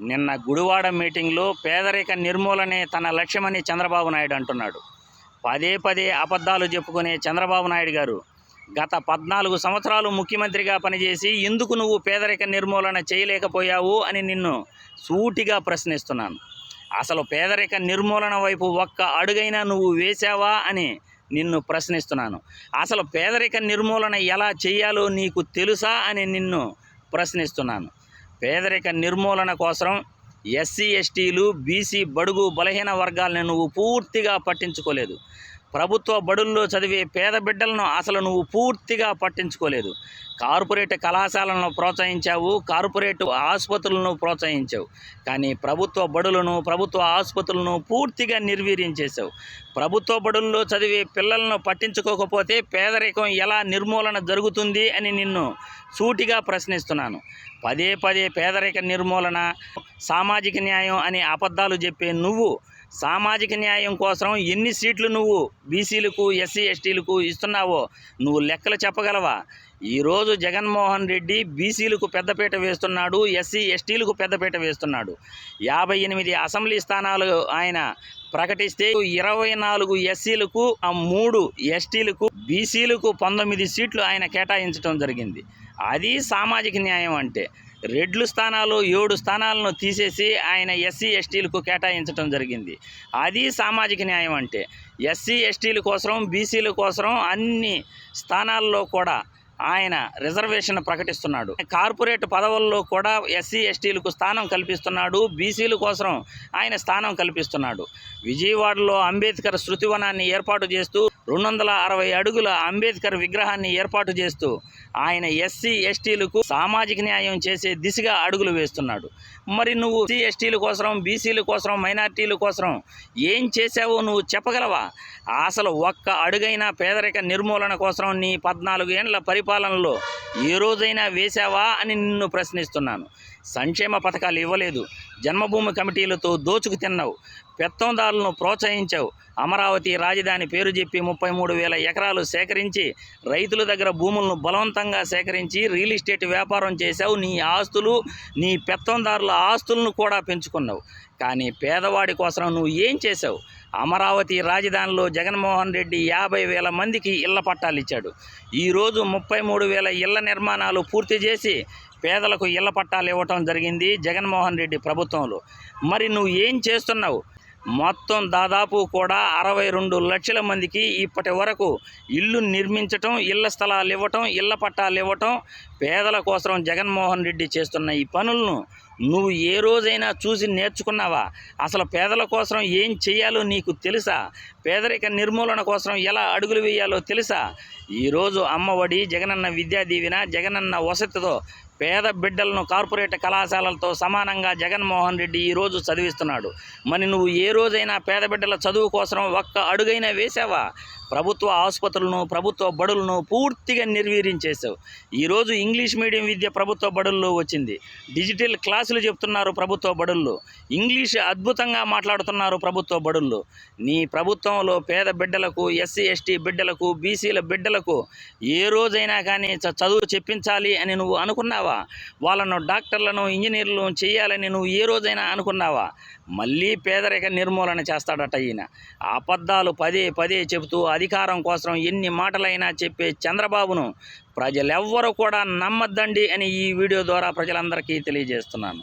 నిన్న గుడివాడ మీటింగ్లో పేదరిక నిర్మూలనే తన లక్ష్యమని చంద్రబాబు నాయుడు అంటున్నాడు. పదే పదే అబద్ధాలు చెప్పుకునే చంద్రబాబు నాయుడు గారు గత పద్నాలుగు సంవత్సరాలు ముఖ్యమంత్రిగా పనిచేసి ఎందుకు నువ్వు పేదరిక నిర్మూలన చేయలేకపోయావు అని నిన్ను సూటిగా ప్రశ్నిస్తున్నాను. అసలు పేదరిక నిర్మూలన వైపు ఒక్క అడుగైనా నువ్వు వేశావా అని నిన్ను ప్రశ్నిస్తున్నాను. అసలు పేదరిక నిర్మూలన ఎలా చేయాలో నీకు తెలుసా అని నిన్ను ప్రశ్నిస్తున్నాను. పేదరిక నిర్మూలన కోసం ఎస్సీ ఎస్టీలు బీసీ బడుగు బలహీన వర్గాలను నువ్వు పూర్తిగా పట్టించుకోలేదు. ప్రభుత్వ బడుల్లో చదివే పేద బిడ్డలను అసలు నువ్వు పూర్తిగా పట్టించుకోలేదు. కార్పొరేట్ కళాశాలను ప్రోత్సహించావు కార్పొరేట్ ఆసుపత్రులను ప్రోత్సహించావు. కానీ ప్రభుత్వ బడులను ప్రభుత్వ ఆసుపత్రులను పూర్తిగా నిర్వీర్యం చేశావు. ప్రభుత్వ బడుల్లో చదివే పిల్లలను పట్టించుకోకపోతే పేదరికం ఎలా నిర్మూలన జరుగుతుంది అని నిన్ను సూటిగా ప్రశ్నిస్తున్నాను. పదే పదే పేదరిక నిర్మూలన సామాజిక న్యాయం అనే అబద్ధాలు చెప్పే నువ్వు సామాజిక న్యాయం కోసం ఎన్ని సీట్లు నువ్వు బీసీలకు ఎస్సీ ఎస్టీలకు ఇస్తున్నావో నువ్వు లెక్కలు చెప్పగలవా? ఈరోజు జగన్మోహన్ రెడ్డి బీసీలకు పెద్దపీట వేస్తున్నాడు ఎస్సీ ఎస్టీలకు పెద్దపీట వేస్తున్నాడు. యాభై ఎనిమిది అసెంబ్లీ స్థానాలు ఆయన ప్రకటిస్తే ఇరవై నాలుగు ఎస్సీలకు ఆ మూడు ఎస్టీలకు బీసీలకు పంతొమ్మిది సీట్లు ఆయన కేటాయించడం జరిగింది. అది సామాజిక న్యాయం అంటే. రెడ్లు స్థానాలు ఏడు స్థానాలను తీసేసి ఆయన ఎస్సీ ఎస్టీలకు కేటాయించడం జరిగింది. అది సామాజిక న్యాయం అంటే. ఎస్సీ ఎస్టీల కోసం బీసీల కోసం అన్ని స్థానాల్లో కూడా ఆయన రిజర్వేషన్ ప్రకటిస్తున్నాడు. కార్పొరేట్ పదవుల్లో కూడా ఎస్సీ ఎస్టీలకు స్థానం కల్పిస్తున్నాడు. బీసీల కోసం ఆయన స్థానం కల్పిస్తున్నాడు. విజయవాడలో అంబేద్కర్ శృతివనాన్ని ఏర్పాటు చేస్తూ రెండు వందల అరవై అడుగుల అంబేద్కర్ విగ్రహాన్ని ఏర్పాటు చేస్తూ ఆయన ఎస్సీ ఎస్టీలకు సామాజిక న్యాయం చేసే దిశగా అడుగులు వేస్తున్నాడు. మరి నువ్వు ఎస్సీ ఎస్టీల కోసం బీసీల కోసం మైనార్టీల కోసం ఏం చేసావో నువ్వు చెప్పగలవా? అసలు ఒక్క అడుగైనా పేదరిక నిర్మూలన కోసం నీ పద్నాలుగు ఏండ్ల పరిపాలనలో ఏ రోజైనా వేశావా అని నిన్ను ప్రశ్నిస్తున్నాను. సంక్షేమ పథకాలు ఇవ్వలేదు. జన్మభూమి కమిటీలతో దోచుకు తిన్నావు. పెత్తందారులను ప్రోత్సహించావు. అమరావతి రాజధాని పేరు చెప్పి ముప్పై మూడు వేల ఎకరాలు సేకరించి రైతుల దగ్గర భూములను బలవంతంగా సేకరించి రియల్ ఎస్టేట్ వ్యాపారం చేశావు. నీ ఆస్తులు నీ పెత్తందారుల ఆస్తులను కూడా పెంచుకున్నావు. కానీ పేదవాడి కోసం నువ్వు ఏం చేసావు అమరావతి రాజధానిలో జగన్మోహన్ రెడ్డి యాభై వేల మందికి ఇళ్ళ పట్టాలు ఇచ్చాడు. ఈరోజు ముప్పై మూడు వేల ఇళ్ళ నిర్మాణాలు పూర్తి చేసి పేదలకు ఇళ్ళ పట్టాలు ఇవ్వటం జరిగింది జగన్మోహన్ రెడ్డి ప్రభుత్వంలో. మరి నువ్వు ఏం చేస్తున్నావు? మొత్తం దాదాపు కూడా అరవై రెండు లక్షల మందికి ఇప్పటి వరకు ఇల్లు నిర్మించటం ఇళ్ళ స్థలాలు ఇవ్వటం ఇళ్ళ పట్టాలు ఇవ్వటం పేదల కోసం జగన్మోహన్ రెడ్డి చేస్తున్న ఈ పనులను నువ్వు ఏ రోజైనా చూసి నేర్చుకున్నావా? అసలు పేదల కోసం ఏం చేయాలో నీకు తెలుసా? పేదరిక నిర్మూలన కోసం ఎలా అడుగులు వేయాలో తెలుసా? ఈరోజు అమ్మఒడి జగనన్న విద్యా దీవెన జగనన్న వసతితో పేద బిడ్డలను కార్పొరేట్ కళాశాలలతో సమానంగా జగన్మోహన్ రెడ్డి ఈరోజు చదివిస్తున్నాడు. మరి నువ్వు ఏ రోజైనా పేద బిడ్డల చదువు కోసం ఒక్క అడుగైనా వేసావా? ప్రభుత్వ ఆసుపత్రులను ప్రభుత్వ బడులను పూర్తిగా నిర్వీర్యం ఈరోజు ఇంగ్లీష్ మీడియం విద్య ప్రభుత్వ బడుల్లో వచ్చింది. డిజిటల్ క్లాసులు చెప్తున్నారు ప్రభుత్వ బడుల్లో. ఇంగ్లీష్ అద్భుతంగా మాట్లాడుతున్నారు ప్రభుత్వ బడుల్లో. నీ ప్రభుత్వంలో పేద బిడ్డలకు ఎస్సీ ఎస్టీ బిడ్డలకు బీసీల బిడ్డలకు ఏ రోజైనా కానీ చ- చదువు చెప్పించాలి అని నువ్వు అనుకున్నావా? వాళ్ళను డాక్టర్లను ఇంజనీర్లను చేయాలని నువ్వు ఏ రోజైనా అనుకున్నావా? మళ్ళీ పేదరిక నిర్మూలన చేస్తాడట ఈయన. అబద్ధాలు పదే పదే చెబుతూ అధికారం కోసం ఎన్ని మాటలైనా చెప్పే చంద్రబాబును ప్రజలెవ్వరూ కూడా నమ్మద్దండి అని ఈ వీడియో ద్వారా ప్రజలందరికీ తెలియజేస్తున్నాను.